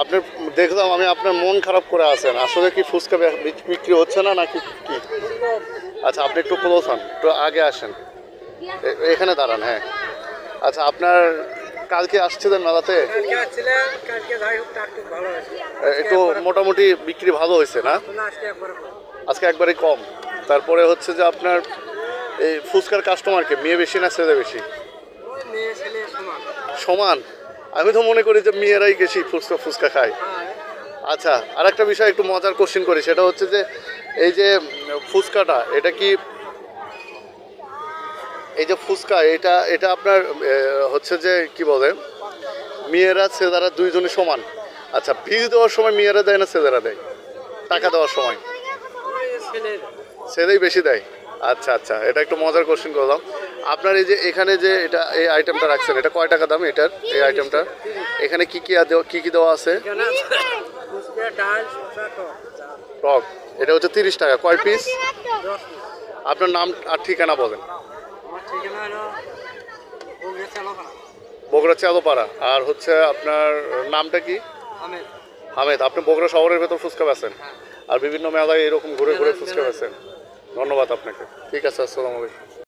আপনি দেখলাম আমি আপনার মন খারাপ করে আছেন। আসলে কি ফুচকা বিক্রি হচ্ছে না নাকি কি? আচ্ছা আপনি একটু ক্লোজ হন একটু আগে আসেন। এখানে দাঁড়ান হ্যাঁ। আচ্ছা আপনার কালকে আসছিলেন মেলাতে? একটু মোটামুটি বিক্রি ভালো হয়েছে না? আজকে একবার কম। তারপরে হচ্ছে যে আপনার এই ফুচকার কাস্টমারকে মেয়ে বেশি না ছেলে বেশি? সমান? আমি তো মনে করি যে মেয়েরাই গেছি ফুচকা ফুচকা খায়। আচ্ছা আর একটা বিষয় একটু মজার কোশ্চেন করি সেটা হচ্ছে যে এই যে ফুচকাটা এটা কি এই যে ফুচকা এটা এটা আপনার হচ্ছে যে কি বলে মেয়েরা ছেলেরা দুইজনই সমান। আচ্ছা বিল দেওয়ার সময় মেয়েরা দেয় না ছেলেরা দেয়? টাকা দেওয়ার সময়? ছেলেই বেশি দেয়। আচ্ছা আচ্ছা এটা একটু মজার কোশ্চেন করলাম। আপনার এই যে এখানে যে এটা, এই আইটেমটা রাখছেন, এটা কয় টাকা দাম এটার, এই আইটেমটা এখানে কি কি কি কি দেওয়া আছে? টক এটা হচ্ছে তিরিশ টাকা, কয় পিস আপনার নাম আর ঠিকানা বলেন। বগুড়া চাঁদোপাড়া, আর হচ্ছে আপনার নামটা কি? হামেদ। আপনি বগুড়া শহরের ভেতর ফুচকা বেছেন আর বিভিন্ন মেলায় এরকম ঘুরে ঘুরে ফুচকা বেছেন ধন্যবাদ আপনাকে। ঠিক আছে, আসসালামু আলাইকুম।